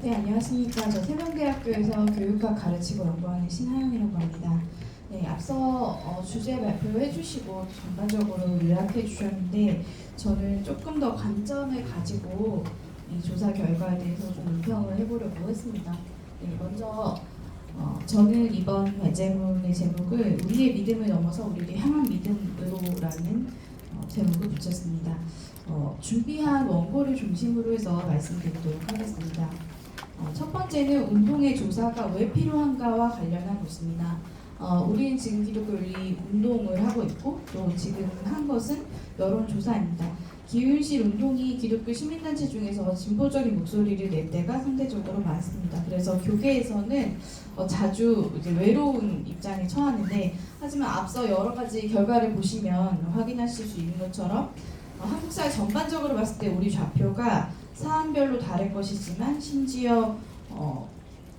네, 안녕하십니까. 저 세명대학교에서 교육학 가르치고 연구하는 신하영이라고 합니다. 네, 앞서 어, 주제 발표해 주시고 전반적으로 요약해 주셨는데 저는 조금 더 관점을 가지고 이 조사 결과에 대해서 좀 논평을 해보려고 했습니다. 네, 먼저 어, 저는 이번 과제문의 제목을 우리의 믿음을 넘어서 우리를 향한 믿음으로라는 어, 제목을 붙였습니다. 어, 준비한 원고를 중심으로 해서 말씀드리도록 하겠습니다. 어, 첫 번째는 운동의 조사가 왜 필요한가와 관련한 것입니다. 어, 우리는 지금 기독교윤리 운동을 하고 있고 또 지금 한 것은 여론조사입니다. 기윤실 운동이 기독교 시민단체 중에서 진보적인 목소리를 낼 때가 상대적으로 많습니다. 그래서 교계에서는 어, 자주 이제 외로운 입장에 처하는데 하지만 앞서 여러 가지 결과를 보시면 확인하실 수 있는 것처럼 어, 한국 사회 전반적으로 봤을 때 우리 좌표가 사안별로 다를 것이지만 심지어 어,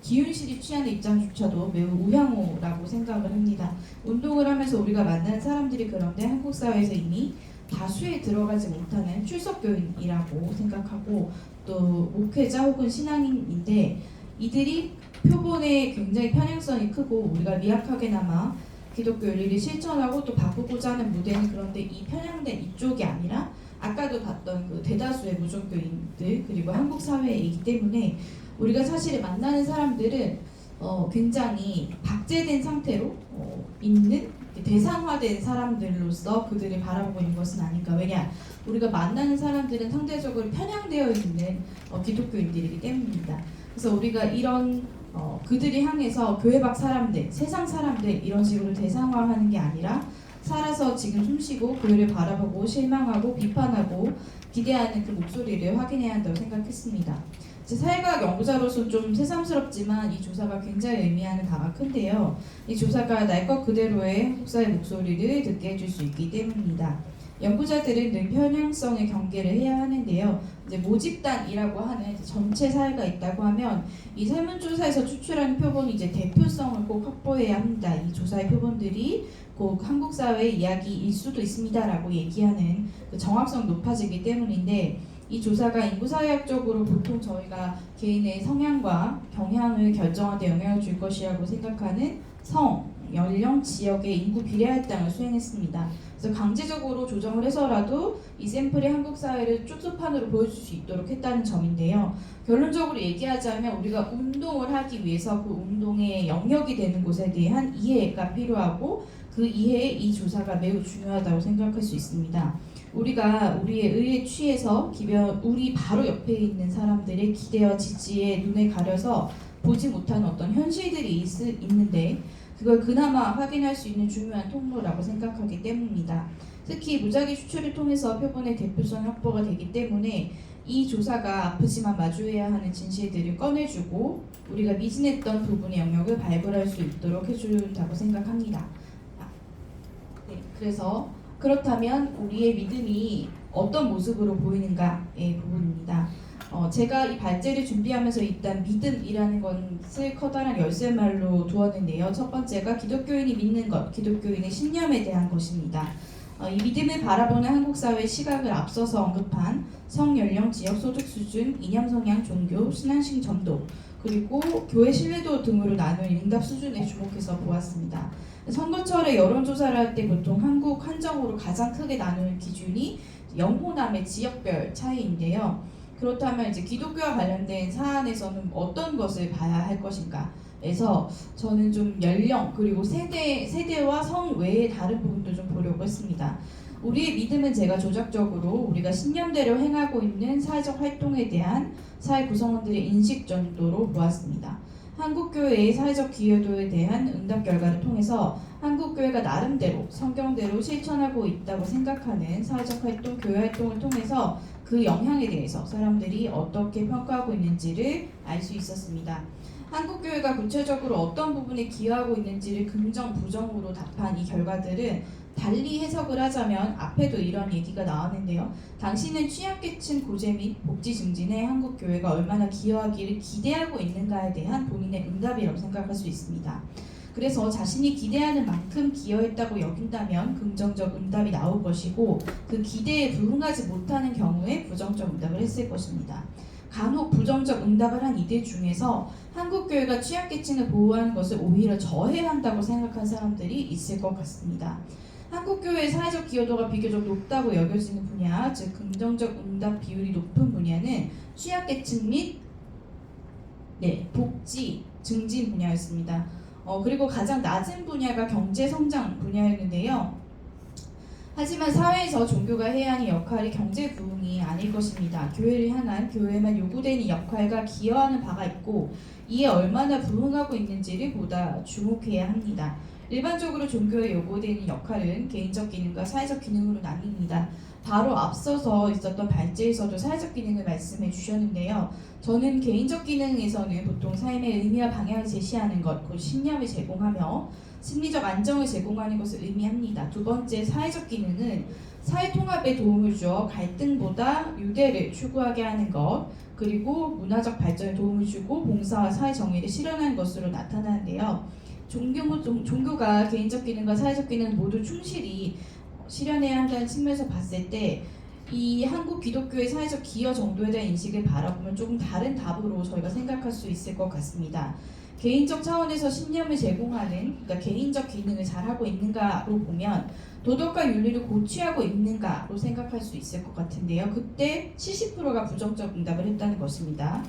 기윤실이 취하는 입장조차도 매우 우향우라고 생각을 합니다. 운동을 하면서 우리가 만나는 사람들이 그런데 한국 사회에서 이미 다수에 들어가지 못하는 출석교인이라고 생각하고 또 목회자 혹은 신앙인인데 이들이 표본에 굉장히 편향성이 크고 우리가 미약하게나마 기독교 윤리를 실천하고 또 바꾸고자 하는 무대는 그런데 이 편향된 이쪽이 아니라 아까도 봤던 그 대다수의 무종교인들 그리고 한국 사회이기 때문에 우리가 사실 만나는 사람들은 어, 굉장히 박제된 상태로 어, 있는 대상화된 사람들로서 그들을 바라보고 있는 것은 아닌가 왜냐 우리가 만나는 사람들은 상대적으로 편향되어 있는 어, 기독교인들이기 때문입니다. 그래서 우리가 이런 어, 그들이 향해서 교회 밖 사람들, 세상 사람들 이런 식으로 대상화하는 게 아니라 살아서 지금 숨쉬고 교회를 바라보고 실망하고 비판하고 기대하는 그 목소리를 확인해야 한다고 생각했습니다. 제 사회과학 연구자로서 좀 새삼스럽지만 이 조사가 굉장히 의미하는 바가 큰데요. 이 조사가 날 것 그대로의 한국사의 목소리를 듣게 해줄 수 있기 때문입니다. 연구자들은 늘 편향성의 경계를 해야 하는데요. 이제 모집단이라고 하는 전체 사회가 있다고 하면 이 설문조사에서 추출하는 표본이 이제 대표성을 꼭 확보해야 합니다. 이 조사의 표본들이 꼭 한국 사회의 이야기일 수도 있습니다라고 얘기하는 그 정확성 높아지기 때문인데 이 조사가 인구사회학적으로 보통 저희가 개인의 성향과 경향을 결정하는 데 영향을 줄 것이라고 생각하는 성, 연령, 지역의 인구 비례 할당을 수행했습니다. 그래서 강제적으로 조정을 해서라도 이 샘플이 한국 사회를 쪽수판으로 보여줄 수 있도록 했다는 점인데요. 결론적으로 얘기하자면 우리가 운동을 하기 위해서 그 운동의 영역이 되는 곳에 대한 이해가 필요하고 그 이해에 이 조사가 매우 중요하다고 생각할 수 있습니다. 우리가 우리의 의에 취해서 기변 우리 바로 옆에 있는 사람들의 기대와 지지에 눈에 가려서 보지 못하는 어떤 현실들이 있, 있는데 그걸 그나마 확인할 수 있는 중요한 통로라고 생각하기 때문입니다. 특히 무작위 추출을 통해서 표본의 대표성 확보가 되기 때문에 이 조사가 아프지만 마주해야 하는 진실들을 꺼내주고 우리가 미진했던 부분의 영역을 발굴할 수 있도록 해준다고 생각합니다. 아, 네, 그래서 그렇다면 우리의 믿음이 어떤 모습으로 보이는가의 부분입니다. 어, 제가 이 발제를 준비하면서 일단 믿음이라는 것을 커다란 열쇠 말로 두었는데요. 첫 번째가 기독교인이 믿는 것, 기독교인의 신념에 대한 것입니다. 어, 이 믿음을 바라보는 한국 사회 시각을 앞서서 언급한 성, 연령, 지역, 소득 수준, 이념 성향, 종교, 신앙식 정도, 그리고 교회 신뢰도 등으로 나눈 응답 수준에 주목해서 보았습니다. 선거철에 여론조사를 할 때 보통 한국 한정으로 가장 크게 나누는 기준이 영호남의 지역별 차이인데요. 그렇다면 이제 기독교와 관련된 사안에서는 어떤 것을 봐야 할 것인가? 에서 저는 좀 연령 그리고 세대 세대와 성 외의 다른 부분도 좀 보려고 했습니다. 우리의 믿음은 제가 조작적으로 우리가 신념대로 행하고 있는 사회적 활동에 대한 사회 구성원들의 인식 정도로 보았습니다. 한국교회의 사회적 기여도에 대한 응답 결과를 통해서 한국교회가 나름대로 성경대로 실천하고 있다고 생각하는 사회적 활동, 교회 활동을 통해서 그 영향에 대해서 사람들이 어떻게 평가하고 있는지를 알 수 있었습니다. 한국교회가 구체적으로 어떤 부분에 기여하고 있는지를 긍정, 부정으로 답한 이 결과들은 달리 해석을 하자면 앞에도 이런 얘기가 나왔는데요. 당신은 취약계층 고재 및 복지 증진에 한국 교회가 얼마나 기여하기를 기대하고 있는가에 대한 본인의 응답이라고 생각할 수 있습니다. 그래서 자신이 기대하는 만큼 기여했다고 여긴다면 긍정적 응답이 나올 것이고 그 기대에 부응하지 못하는 경우에 부정적 응답을 했을 것입니다. 간혹 부정적 응답을 한 이들 중에서 한국 교회가 취약계층을 보호하는 것을 오히려 저해한다고 생각한 사람들이 있을 것 같습니다. 한국 교회의 사회적 기여도가 비교적 높다고 여겨지는 분야, 즉 긍정적 응답 비율이 높은 분야는 취약계층 및 네, 복지 증진 분야였습니다. 어, 그리고 가장 낮은 분야가 경제 성장 분야였는데요. 하지만 사회에서 종교가 해야 하는 역할이 경제 부흥이 아닐 것입니다. 교회를 향한 교회만 요구되는 역할과 기여하는 바가 있고 이에 얼마나 부응하고 있는지를 보다 주목해야 합니다. 일반적으로 종교에 요구되는 역할은 개인적 기능과 사회적 기능으로 나뉩니다. 바로 앞서서 있었던 발제에서도 사회적 기능을 말씀해 주셨는데요. 저는 개인적 기능에서는 보통 삶의 의미와 방향을 제시하는 것, 곧 신념을 제공하며 심리적 안정을 제공하는 것을 의미합니다. 두 번째 사회적 기능은 사회 통합에 도움을 주어 갈등보다 유대를 추구하게 하는 것, 그리고 문화적 발전에 도움을 주고 봉사와 사회 정의를 실현하는 것으로 나타나는데요. 종교, 종, 종교가 개인적 기능과 사회적 기능 모두 충실히 실현해야 한다는 측면에서 봤을 때 이 한국 기독교의 사회적 기여 정도에 대한 인식을 바라보면 조금 다른 답으로 저희가 생각할 수 있을 것 같습니다. 개인적 차원에서 신념을 제공하는 그러니까 개인적 기능을 잘하고 있는가로 보면 도덕과 윤리를 고취하고 있는가로 생각할 수 있을 것 같은데요. 그때 70%가 부정적 응답을 했다는 것입니다.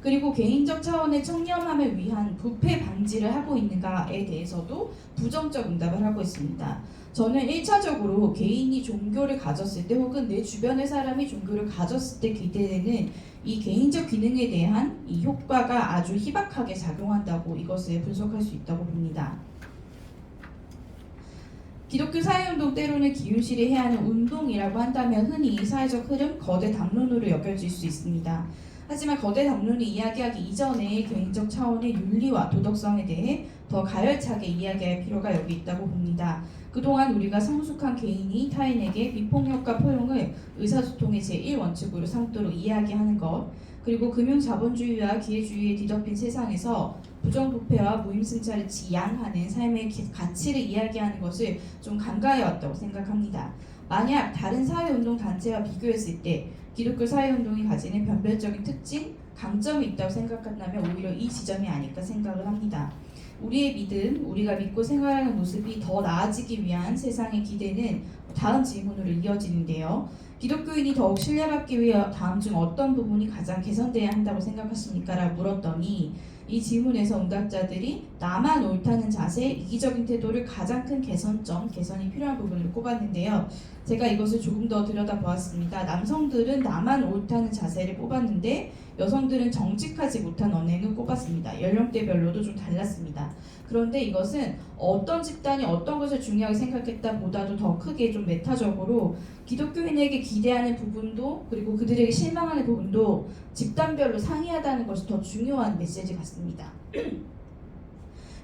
그리고 개인적 차원의 청렴함을 위한 부패 방지를 하고 있는가에 대해서도 부정적 응답을 하고 있습니다. 저는 1차적으로 개인이 종교를 가졌을 때 혹은 내 주변의 사람이 종교를 가졌을 때 기대되는 이 개인적 기능에 대한 이 효과가 아주 희박하게 작용한다고 이것을 분석할 수 있다고 봅니다. 기독교 사회운동 때로는 기윤실이 해야 하는 운동이라고 한다면 흔히 사회적 흐름, 거대 담론으로 여겨질 수 있습니다. 하지만 거대 담론이 이야기하기 이전에 개인적 차원의 윤리와 도덕성에 대해 더 가열차게 이야기할 필요가 여기 있다고 봅니다. 그동안 우리가 성숙한 개인이 타인에게 비폭력과 포용을 의사소통의 제1원칙으로 삼도록 이야기하는 것, 그리고 금융자본주의와 기회주의에 뒤덮인 세상에서 부정부패와 무임승차를 지향하는 삶의 기- 가치를 이야기하는 것을 좀 간과해 왔다고 생각합니다. 만약 다른 사회운동 단체와 비교했을 때 기독교 사회운동이 가지는 변별적인 특징, 강점이 있다고 생각한다면 오히려 이 지점이 아닐까 생각을 합니다. 우리의 믿음, 우리가 믿고 생활하는 모습이 더 나아지기 위한 세상의 기대는 다음 질문으로 이어지는데요. 기독교인이 더욱 신뢰받기 위해 다음 중 어떤 부분이 가장 개선돼야 한다고 생각하십니까? 라고 물었더니 이 질문에서 응답자들이 나만 옳다는 자세, 이기적인 태도를 가장 큰 개선점, 개선이 필요한 부분으로 꼽았는데요. 제가 이것을 조금 더 들여다보았습니다. 남성들은 나만 옳다는 자세를 뽑았는데 여성들은 정직하지 못한 언행을 꼽았습니다. 연령대별로도 좀 달랐습니다. 그런데 이것은 어떤 집단이 어떤 것을 중요하게 생각했다 보다도 더 크게 좀 메타적으로 기독교인에게 기대하는 부분도 그리고 그들에게 실망하는 부분도 집단별로 상이하다는 것이 더 중요한 메시지 같습니다.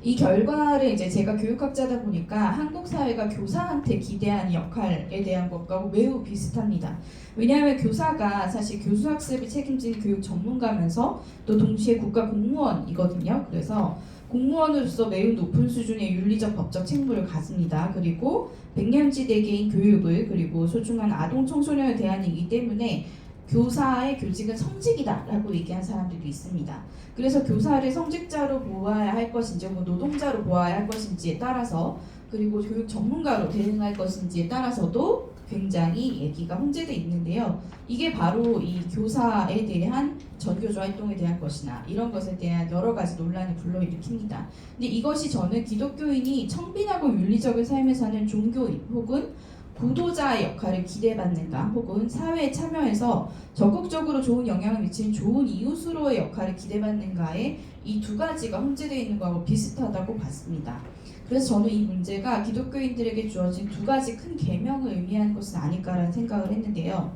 이 결과를 이제 제가 교육학자다 보니까 한국 사회가 교사한테 기대하는 역할에 대한 것과 매우 비슷합니다. 왜냐하면 교사가 사실 교수 학습을 책임지는 교육 전문가면서 또 동시에 국가 공무원이거든요. 그래서 공무원으로서 매우 높은 수준의 윤리적 법적 책무를 가집니다. 그리고 백년지대계인 교육을 그리고 소중한 아동 청소년을 대하는 이기 때문에 교사의 교직은 성직이다라고 얘기한 사람들도 있습니다. 그래서 교사를 성직자로 보아야 할 것인지 혹은 노동자로 보아야 할 것인지에 따라서 그리고 교육 전문가로 대응할 것인지에 따라서도 굉장히 얘기가 혼재돼 있는데요. 이게 바로 이 교사에 대한 전교조 활동에 대한 것이나 이런 것에 대한 여러 가지 논란을 불러일으킵니다. 근데 이것이 저는 기독교인이 청빈하고 윤리적인 삶을 사는 종교인 혹은 구도자의 역할을 기대받는가 혹은 사회에 참여해서 적극적으로 좋은 영향을 미치는 좋은 이웃으로의 역할을 기대받는가에 이 두 가지가 혼재되어 있는 거하고 비슷하다고 봤습니다. 그래서 저는 이 문제가 기독교인들에게 주어진 두 가지 큰 계명을 의미하는 것은 아닐까라는 생각을 했는데요.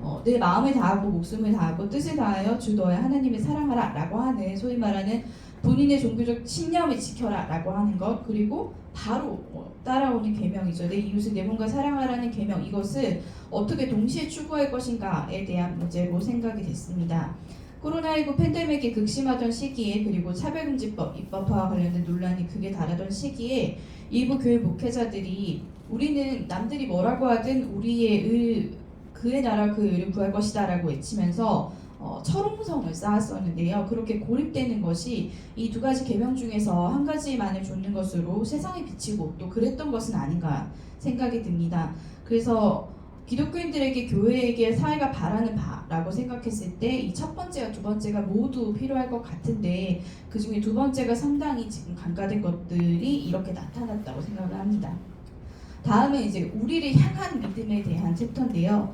어, 내 마음을 다하고 목숨을 다하고 뜻을 다하여 주 너의 하나님을 사랑하라 라고 하는 소위 말하는 본인의 종교적 신념을 지켜라 라고 하는 것 그리고 바로 어, 따라오는 계명이죠. 내 이웃을 내 몸과 사랑하라는 계명 이것을 어떻게 동시에 추구할 것인가에 대한 문제로 생각이 됐습니다. 코로나19 팬데믹이 극심하던 시기에 그리고 차별금지법 입법화와 관련된 논란이 극에 달하던 시기에 일부 교회 목회자들이 우리는 남들이 뭐라고 하든 우리의 의, 그의 나라 그 의를 구할 것이다라고 외치면서 어, 철옹성을 쌓았었는데요. 그렇게 고립되는 것이 이 두 가지 계명 중에서 한 가지만을 좇는 것으로 세상에 비치고 또 그랬던 것은 아닌가 생각이 듭니다. 그래서 기독교인들에게 교회에게 사회가 바라는 바라고 생각했을 때 이 첫 번째와 두 번째가 모두 필요할 것 같은데 그 중에 두 번째가 상당히 지금 간과된 것들이 이렇게 나타났다고 생각을 합니다. 다음은 이제 우리를 향한 믿음에 대한 챕터인데요.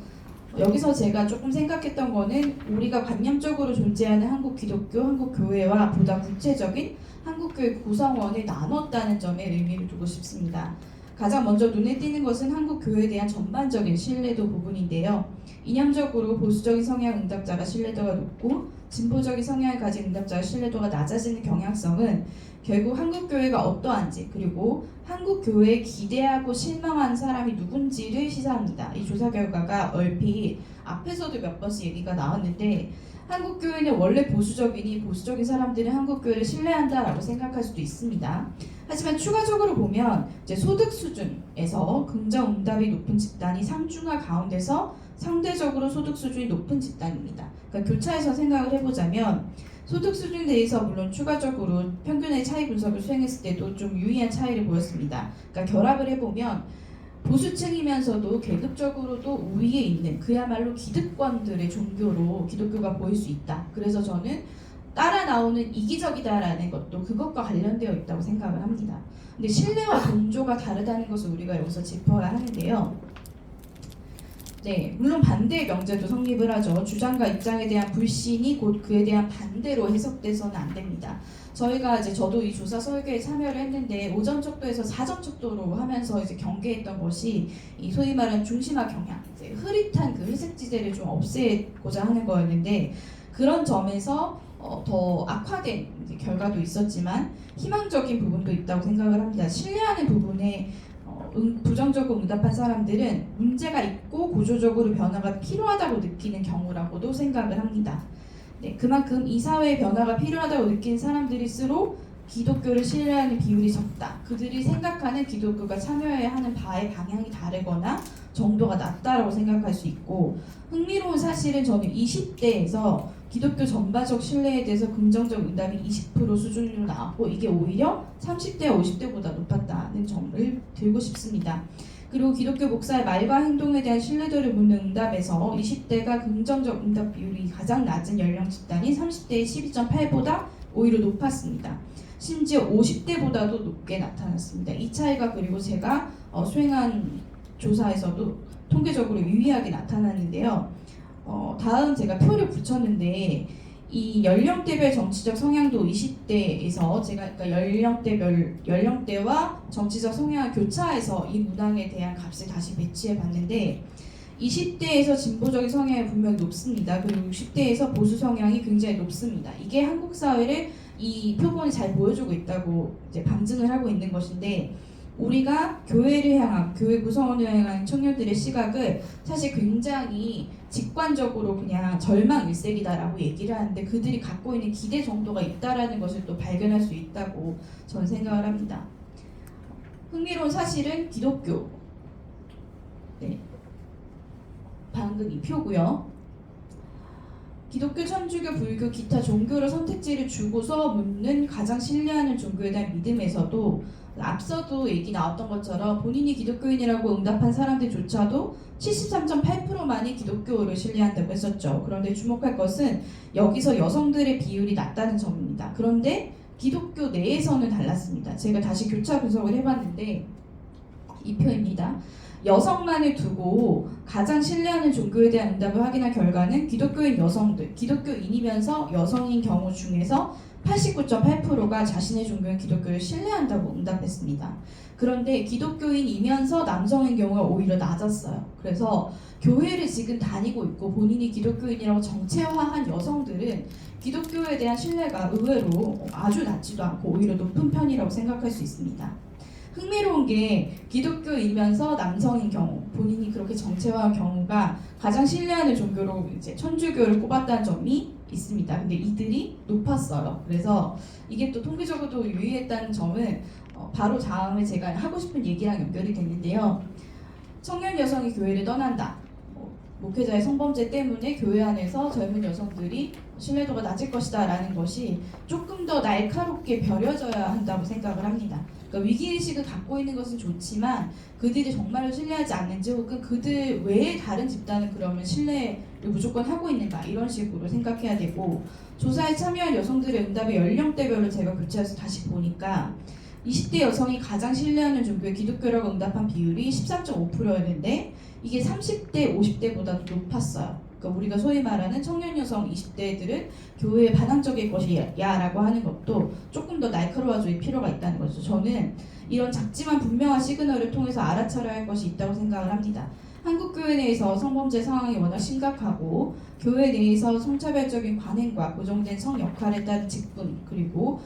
여기서 제가 조금 생각했던 거는 우리가 관념적으로 존재하는 한국 기독교, 한국 교회와 보다 구체적인 한국 교회 구성원을 나눴다는 점에 의미를 두고 싶습니다. 가장 먼저 눈에 띄는 것은 한국 교회에 대한 전반적인 신뢰도 부분인데요. 이념적으로 보수적인 성향 응답자가 신뢰도가 높고 진보적인 성향을 가진 응답자의 신뢰도가 낮아지는 경향성은 결국 한국 교회가 어떠한지 그리고 한국 교회에 기대하고 실망한 사람이 누군지를 시사합니다. 이 조사 결과가 얼핏 앞에서도 몇 번씩 얘기가 나왔는데 한국 교회는 원래 보수적이니 보수적인 사람들은 한국 교회를 신뢰한다라고 생각할 수도 있습니다. 하지만 추가적으로 보면 이제 소득 수준에서 긍정 응답이 높은 집단이 상중하 가운데서 상대적으로 소득 수준이 높은 집단입니다. 그러니까 교차해서 생각을 해보자면 소득 수준에 대해서 물론 추가적으로 평균의 차이 분석을 수행했을 때도 좀 유의한 차이를 보였습니다. 그러니까 결합을 해보면 보수층이면서도 계급적으로도 우위에 있는 그야말로 기득권들의 종교로 기독교가 보일 수 있다. 그래서 저는 따라 나오는 이기적이다라는 것도 그것과 관련되어 있다고 생각을 합니다. 근데 신뢰와 동조가 다르다는 것을 우리가 여기서 짚어야 하는데요. 네, 물론 반대의 명제도 성립을 하죠. 주장과 입장에 대한 불신이 곧 그에 대한 반대로 해석돼서는 안 됩니다. 저희가 이제 저도 이 조사 설계에 참여를 했는데 오전 척도에서 사전 척도로 하면서 이제 경계했던 것이 이 소위 말하는 중심화 경향, 이제 흐릿한 그 회색 지대를 좀 없애고자 하는 거였는데 그런 점에서 어, 더 악화된 결과도 있었지만 희망적인 부분도 있다고 생각을 합니다. 신뢰하는 부분에 어, 응- 부정적으로 응답한 사람들은 문제가 있고 구조적으로 변화가 필요하다고 느끼는 경우라고도 생각을 합니다. 네, 그만큼 이 사회의 변화가 필요하다고 느낀 사람들일수록 기독교를 신뢰하는 비율이 적다. 그들이 생각하는 기독교가 참여해야 하는 바의 방향이 다르거나 정도가 낮다라고 생각할 수 있고 흥미로운 사실은 저는 20대에서 기독교 전반적 신뢰에 대해서 긍정적 응답이 20% 수준으로 나왔고 이게 오히려 30대와 50대보다 높았다는 점을 들고 싶습니다. 그리고 기독교 목사의 말과 행동에 대한 신뢰도를 묻는 응답에서 20대가 긍정적 응답 비율이 가장 낮은 연령 집단이 30대의 12.8보다 오히려 높았습니다. 심지어 50대보다도 높게 나타났습니다. 이 차이가 그리고 제가 어, 수행한 조사에서도 통계적으로 유의하게 나타났는데요. 어, 다음 제가 표를 붙였는데 이 연령대별 정치적 성향도 20대에서 제가 그러니까 연령대별 연령대와 정치적 성향을 교차해서 이 문항에 대한 값을 다시 배치해 봤는데 20대에서 진보적인 성향이 분명히 높습니다. 그리고 60대에서 보수 성향이 굉장히 높습니다. 이게 한국 사회를 이 표본이 잘 보여주고 있다고 이제 방증을 하고 있는 것인데 우리가 교회를 향한 교회 구성원을 향한 청년들의 시각을 사실 굉장히 직관적으로 그냥 절망 일색이다라고 얘기를 하는데 그들이 갖고 있는 기대 정도가 있다라는 것을 또 발견할 수 있다고 저는 생각을 합니다. 흥미로운 사실은 기독교. 네. 방금 이 표고요. 기독교, 천주교, 불교, 기타 종교를 선택지를 주고서 묻는 가장 신뢰하는 종교에 대한 믿음에서도 앞서도 얘기 나왔던 것처럼 본인이 기독교인이라고 응답한 사람들조차도 73.8%만이 기독교를 신뢰한다고 했었죠. 그런데 주목할 것은 여기서 여성들의 비율이 낮다는 점입니다. 그런데 기독교 내에서는 달랐습니다. 제가 다시 교차 분석을 해봤는데 이 표입니다. 여성만을 두고 가장 신뢰하는 종교에 대한 응답을 확인한 결과는 기독교인 여성들, 기독교인이면서 여성인 경우 중에서 89.8%가 자신의 종교인 기독교를 신뢰한다고 응답했습니다. 그런데 기독교인이면서 남성인 경우가 오히려 낮았어요. 그래서 교회를 지금 다니고 있고 본인이 기독교인이라고 정체화한 여성들은 기독교에 대한 신뢰가 의외로 아주 낮지도 않고 오히려 높은 편이라고 생각할 수 있습니다. 흥미로운 게 기독교이면서 남성인 경우 본인이 그렇게 정체화한 경우가 가장 신뢰하는 종교로 이제 천주교를 꼽았다는 점이 있습니다. 근데 이들이 높았어요. 그래서 이게 또 통계적으로도 유의했다는 점은 어, 바로 다음에 제가 하고 싶은 얘기랑 연결이 됐는데요. 청년 여성이 교회를 떠난다. 뭐, 목회자의 성범죄 때문에 교회 안에서 젊은 여성들이 신뢰도가 낮을 것이다 라는 것이 조금 더 날카롭게 벼려져야 한다고 생각을 합니다. 그러니까 위기의식을 갖고 있는 것은 좋지만 그들이 정말로 신뢰하지 않는지 혹은 그들 외에 다른 집단은 그러면 신뢰를 무조건 하고 있는가 이런 식으로 생각해야 되고 조사에 참여한 여성들의 응답의 연령대별로 제가 교체해서 다시 보니까 20대 여성이 가장 신뢰하는 종교의 기독교라고 응답한 비율이 13.5%였는데 이게 30대, 50대보다도 높았어요. 그러니까 우리가 소위 말하는 청년 여성 20대들은 교회에 반항적일 것이야라고 하는 것도 조금 더 날카로워질 필요가 있다는 거죠. 저는 이런 작지만 분명한 시그널을 통해서 알아차려야 할 것이 있다고 생각을 합니다. 한국 교회 내에서 성범죄 상황이 워낙 심각하고 교회 내에서 성차별적인 관행과 고정된 성 역할에 따른 직분 그리고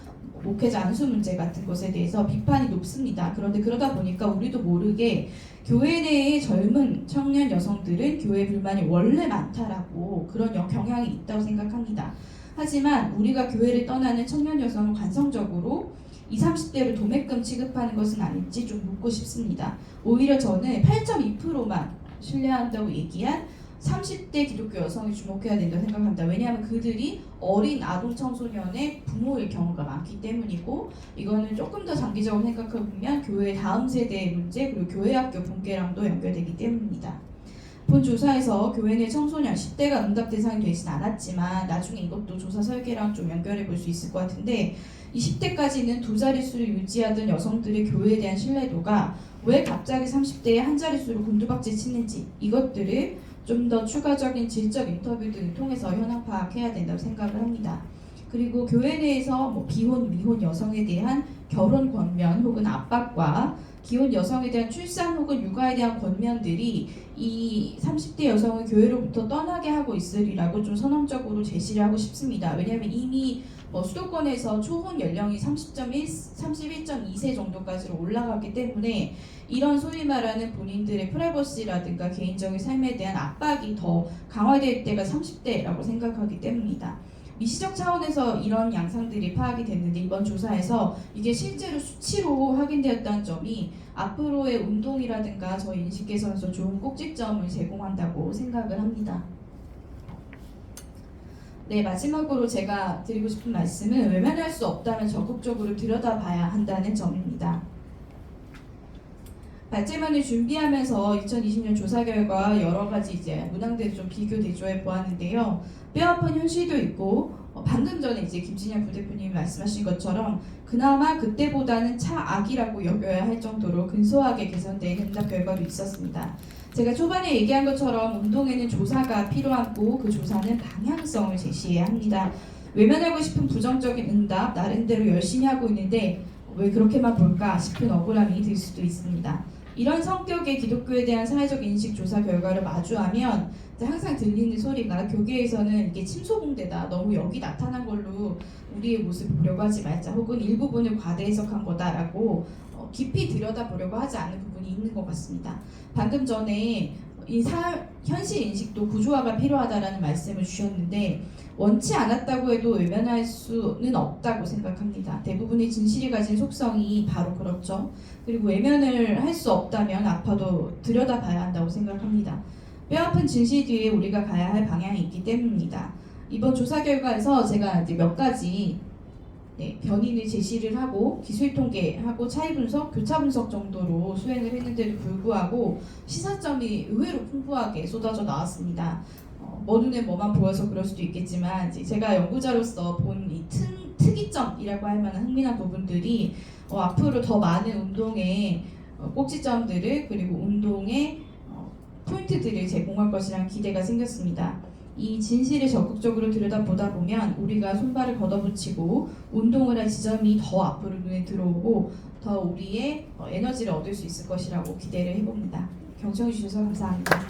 목회자 안수 문제 같은 것에 대해서 비판이 높습니다. 그런데 그러다 보니까 우리도 모르게 교회 내의 젊은 청년 여성들은 교회 불만이 원래 많다라고 그런 영- 경향이 있다고 생각합니다. 하지만 우리가 교회를 떠나는 청년 여성을 관성적으로 20, 30대로 도매금 취급하는 것은 아닌지 좀 묻고 싶습니다. 오히려 저는 8.2%만 신뢰한다고 얘기한 30대 기독교 여성이 주목해야 된다고 생각합니다. 왜냐하면 그들이 어린 아동 청소년의 부모일 경우가 많기 때문이고 이거는 조금 더 장기적으로 생각해 보면 교회 다음 세대의 문제 그리고 교회 학교 분계랑도 연결되기 때문입니다. 본 조사에서 교회 내 청소년 10대가 응답 대상이 되진 않았지만 나중에 이것도 조사 설계랑 좀 연결해 볼 수 있을 것 같은데 20대까지는 두 자릿수를 유지하던 여성들의 교회에 대한 신뢰도가 왜 갑자기 30대에 한 자릿수로 곤두박질 치는지 이것들을 좀 더 추가적인 질적 인터뷰 등을 통해서 현황 파악해야 된다고 생각을 합니다. 그리고 교회 내에서 뭐 비혼, 미혼 여성에 대한 결혼 권면 혹은 압박과 기혼 여성에 대한 출산 혹은 육아에 대한 권면들이 이 30대 여성을 교회로부터 떠나게 하고 있으리라고 좀 선언적으로 제시를 하고 싶습니다. 왜냐하면 이미 뭐 수도권에서 초혼 연령이 30.1, 31.2세 정도까지로 올라갔기 때문에 이런 소위 말하는 본인들의 프라이버시라든가 개인적인 삶에 대한 압박이 더 강화될 때가 30대라고 생각하기 때문이다. 미시적 차원에서 이런 양상들이 파악이 됐는데 이번 조사에서 이게 실제로 수치로 확인되었다는 점이 앞으로의 운동이라든가 저희 인식 개선에서 좋은 꼭지점을 제공한다고 생각을 합니다. 네, 마지막으로 제가 드리고 싶은 말씀은 외면할 수 없다면 적극적으로 들여다봐야 한다는 점입니다. 발제만을 준비하면서 2020년 조사 결과 여러 가지 이제 문항들을 좀 비교 대조해 보았는데요. 뼈아픈 현실도 있고 어, 방금 전에 이제 김진영 부대표님이 말씀하신 것처럼 그나마 그때보다는 차악이라고 여겨야 할 정도로 근소하게 개선된 응답 결과도 있었습니다. 제가 초반에 얘기한 것처럼 운동에는 조사가 필요하고 그 조사는 방향성을 제시해야 합니다. 외면하고 싶은 부정적인 응답 나름대로 열심히 하고 있는데 왜 그렇게만 볼까 싶은 억울함이 들 수도 있습니다. 이런 성격의 기독교에 대한 사회적 인식 조사 결과를 마주하면 항상 들리는 소리가 교계에서는 이게 침소봉대다 너무 여기 나타난 걸로 우리의 모습을 보려고 하지 말자 혹은 일부분을 과대 해석한 거다라고 어, 깊이 들여다보려고 하지 않는 부분이 있는 것 같습니다. 방금 전에 이 사, 현실 인식도 구조화가 필요하다라는 말씀을 주셨는데 원치 않았다고 해도 외면할 수는 없다고 생각합니다. 대부분의 진실이 가진 속성이 바로 그렇죠. 그리고 외면을 할 수 없다면 아파도 들여다봐야 한다고 생각합니다. 뼈아픈 진실 뒤에 우리가 가야 할 방향이 있기 때문입니다. 이번 조사 결과에서 제가 몇 가지 네, 변인을 제시를 하고 기술 통계하고 차이 분석, 교차 분석 정도로 수행을 했는데도 불구하고 시사점이 의외로 풍부하게 쏟아져 나왔습니다. 어, 뭐 눈에 뭐만 보여서 그럴 수도 있겠지만 제가 연구자로서 본 이 특이점이라고 할 만한 흥미난 부분들이 어, 앞으로 더 많은 운동의 어, 꼭지점들을 그리고 운동의 어, 포인트들을 제공할 것이라는 기대가 생겼습니다. 이 진실을 적극적으로 들여다보다 보면 우리가 손발을 걷어붙이고 운동을 할 지점이 더 앞으로 눈에 들어오고 더 우리의 어, 에너지를 얻을 수 있을 것이라고 기대를 해봅니다. 경청해 주셔서 감사합니다.